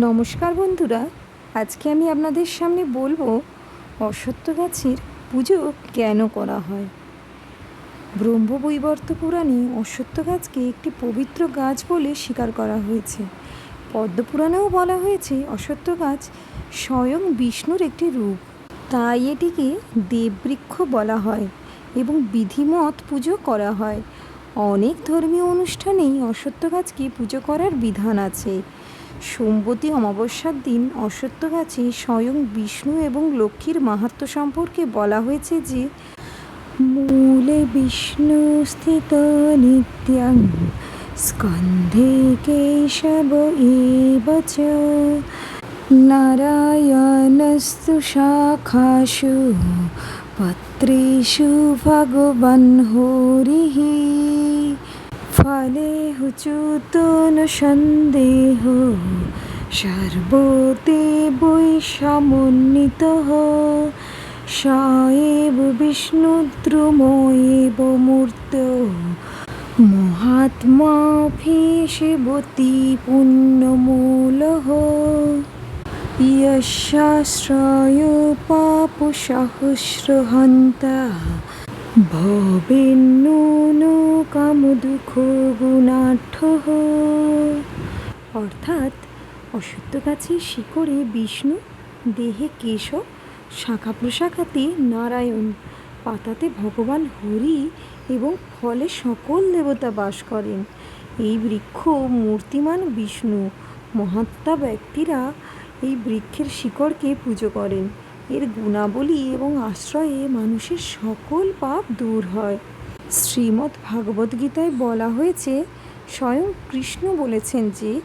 নমস্কার বন্ধুরা, আজকে আমি আপনাদের সামনে বলব, অশ্বত্থ গাছের পুজো কেন করা হয়? ব্রহ্মবৈবর্ত পুরাণে অশ্বত্থ গাছকে একটি পবিত্র গাছ বলে স্বীকার করা হয়েছে। পদ্মপুরাণেও বলা হয়েছে, অশ্বত্থ গাছ স্বয়ং বিষ্ণুর একটি রূপ। তাই এটিকে দেববৃক্ষ বলা হয় এবং বিধিমত পুজো করা হয়। অনেক ধর্মীয় অনুষ্ঠানেই অশ্বত্থ গাছকে পুজো করার বিধান আছে। সোমবতী অমাবস্যার দিন অশ্বত্থ গাছে স্বয়ং বিষ্ণু এবং লক্ষ্মীর মাহাত্ম্য সম্পর্কে বলা হয়েছে যে, মূলে বিষ্ণু স্থিত নিত্যং, স্কন্ধে কেশব এব চ। নারায়ণস্তু শাখাসু, পত্রেষু ভগবান হরিः ফলে হুচু হুচুতন সন্দেহ, সর্বতে বই সমন্বিত সয়েব বিষ্ণুদ্রুময়েব মূর্ত মহাত্মা শিবতী পুণ্যমূল ইয়শাশ্রয় পাপ সহস্র হন্তা ভবেন্নু কামদুঃখ গুণাঠঃ অর্থাৎ অশ্বত্থ গাছের শিকড়ে বিষ্ণু, দেহে কেশব, শাখা প্রশাখাতে নারায়ণ। পাতাতে ভগবান হরি এবং ফলে সকল দেবতা বাস করেন। এই বৃক্ষ মূর্তিমান বিষ্ণু, মহাত্মা ব্যক্তিরা এই বৃক্ষের শিকড়কে পুজো করেন। এর গুণাবলী এবং আশ্রয়ে মানুষের সকল পাপ দূর হয়। শ্রীমদ্ ভাগবত গীতায় বলা হয়েছে, স্বয়ং কৃষ্ণ বলেছেন যে,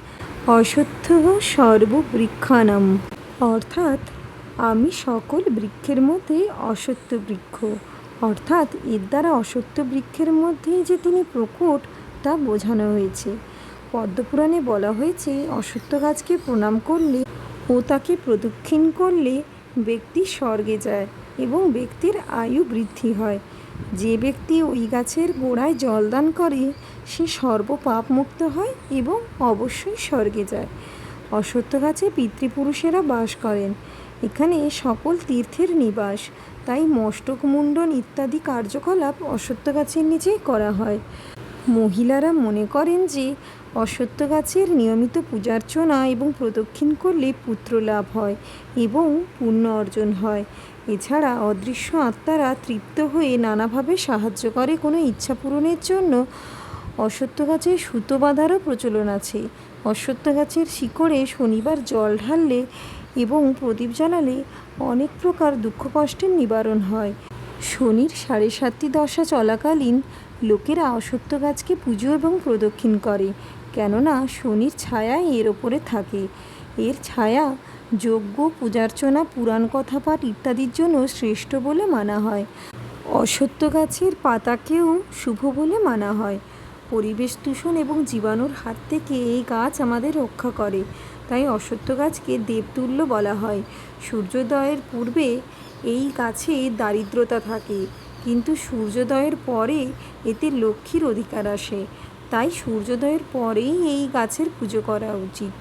অসত্য সর্ববৃক্ষানাম। অর্থাৎ, আমি সকল বৃক্ষের মধ্যে অসত্য বৃক্ষ। অর্থাৎ, এর দ্বারা অসত্য বৃক্ষের মধ্যেই যে তিনি প্রকট, তা বোঝানো হয়েছে। পদ্মপুরাণে বলা হয়েছে, অসত্য গাছকে প্রণাম করলে ও তাকে প্রদক্ষিণ করলে ব্যক্তি স্বর্গে যায় এবং ব্যক্তির আয়ু বৃদ্ধি হয়। যে ব্যক্তি ওই গাছের গোড়ায় জলদান করে, সে সর্বপাপ মুক্ত হয় এবং অবশ্যই স্বর্গে যায়। অশ্বত্থ গাছে পিতৃপুরুষেরা বাস করেন। এখানে সকল তীর্থের নিবাস। তাই মস্তক মুন্ডন ইত্যাদি কার্যকলাপ অশ্বত্থ গাছের নিচেই করা হয়। মহিলারা মনে করেন যে অশ্বত্থ গাছের নিয়মিত পূজার্চনা এবং প্রদক্ষিণ করলে পুত্র লাভ হয় এবং পুণ্য অর্জন হয়। এছাড়া অদৃশ্য আত্মারা তৃপ্ত হয়ে নানাভাবে সাহায্য করে কোনো ইচ্ছা পূরণের জন্য অশ্বত্থ গাছে সুতো বাঁধারও প্রচলন আছে। অশ্বত্থ গাছের শিকড়ে শনিবার জল ঢাললে এবং প্রদীপ জ্বালালে অনেক প্রকার দুঃখ কষ্টের নিবারণ হয়। শনির সাড়ে সাতটি দশা চলাকালীন লোকেরা অশ্বত্থ গাছকে পুজো এবং প্রদক্ষিণ করে। কেননা শনির ছায়া এর ওপরে থাকে। এর ছায়া, যজ্ঞ, পূজার্চনা, পুরাণ কথা পাঠ ইত্যাদির জন্য শ্রেষ্ঠ বলে মানা হয়। অশ্বত্থ গাছের পাতাকেও শুভ বলে মানা হয়। পরিবেশ দূষণ এবং জীবাণুর হাত থেকে এই গাছ আমাদের রক্ষা করে। তাই অশ্বত্থ গাছকে দেবতুল্য বলা হয়। সূর্যোদয়ের পূর্বে এই গাছে দারিদ্রতা থাকে। কিন্তু সূর্যোদয়ের পরে এতে লক্ষ্মীর অধিকার আসে। তাই সূর্যোদয়ের পরেই এই গাছের পুজো করা উচিত।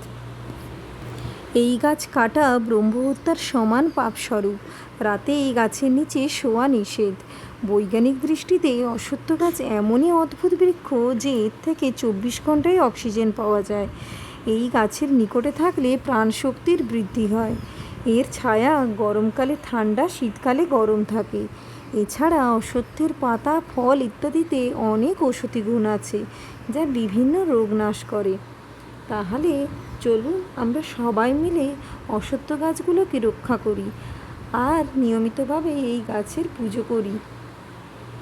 এই গাছ কাটা ব্রহ্মহত্যার সমান পাপস্বরূপ। রাতে এই গাছের নিচে শোয়া নিষেধ। বৈজ্ঞানিক দৃষ্টিতে অশ্বত্থ গাছ এমনই অদ্ভুত বৃক্ষ যে এর থেকে চব্বিশ ঘন্টায় অক্সিজেন পাওয়া যায়। এই গাছের নিকটে থাকলে প্রাণশক্তির বৃদ্ধি হয়। এর ছায়া গরমকালে ঠান্ডা, শীতকালে গরম থাকে। এছাড়া অশ্বত্থের পাতা, ফল ইত্যাদিতে অনেক ঔষধি গুণ আছে যা বিভিন্ন রোগ নাশ করে। তাহলে চলুন আমরা সবাই মিলে অশ্বত্থ গাছগুলোকে রক্ষা করি আর নিয়মিতভাবে এই গাছের পুজো করি।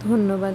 ধন্যবাদ।